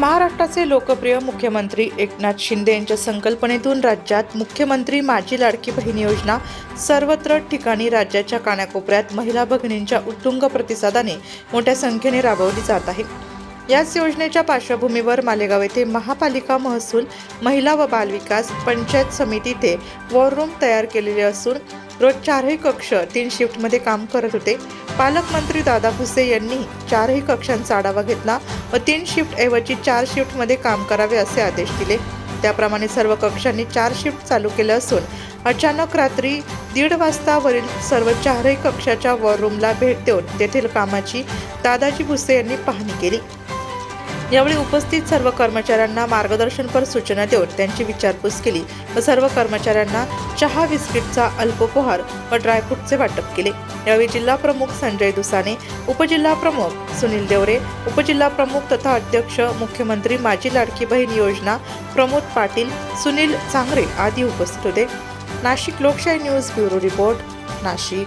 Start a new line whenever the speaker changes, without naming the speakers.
महाराष्ट्राचे लोकप्रिय मुख्यमंत्री एकनाथ शिंदे यांच्या संकल्पनेतून राज्यात मुख्यमंत्री माझी लाडकी बहीण योजना सर्वत्र ठिकाणी राज्याच्या कानाकोपऱ्यात महिला भगिनींच्या उत्तुंग प्रतिसादाने मोठ्या संख्येने राबवली जात आहे. याच योजनेच्या पार्श्वभूमीवर मालेगाव येथे महापालिका महसूल महिला व बालविकास पंचायत समितीथे वॉर रूम तयार केलेले असून रोज चारही कक्ष तीन शिफ्टमध्ये काम करत होते. पालकमंत्री दादा भुसे यांनी चारही कक्षांचा आढावा घेतला व तीन शिफ्ट ऐवजी चार शिफ्टमध्ये काम करावे असे आदेश दिले. त्याप्रमाणे सर्व कक्षांनी चार शिफ्ट चालू केले असून अचानक रात्री दीड वाजता वरील सर्व चारही कक्षाच्या वॉर रूमला भेट देऊन तेथील कामाची दादाजी भुसे यांनी पाहणी केली. यावेळी उपस्थित सर्व कर्मचाऱ्यांना मार्गदर्शनपर सूचना देऊन त्यांची विचारपूस केली व सर्व कर्मचाऱ्यांना चहा बिस्किटचा अल्पोपहार व ड्रायफ्रूटचे वाटप केले. यावेळी जिल्हा प्रमुख संजय दुसाने उपजिल्हा प्रमुख सुनील देवरे उपजिल्हा प्रमुख तथा अध्यक्ष मुख्यमंत्री माझी लाडकी बहीण योजना प्रमोद पाटील सुनील चांगरे आदी उपस्थित होते. नाशिक लोकशाही न्यूज ब्युरो रिपोर्ट नाशिक.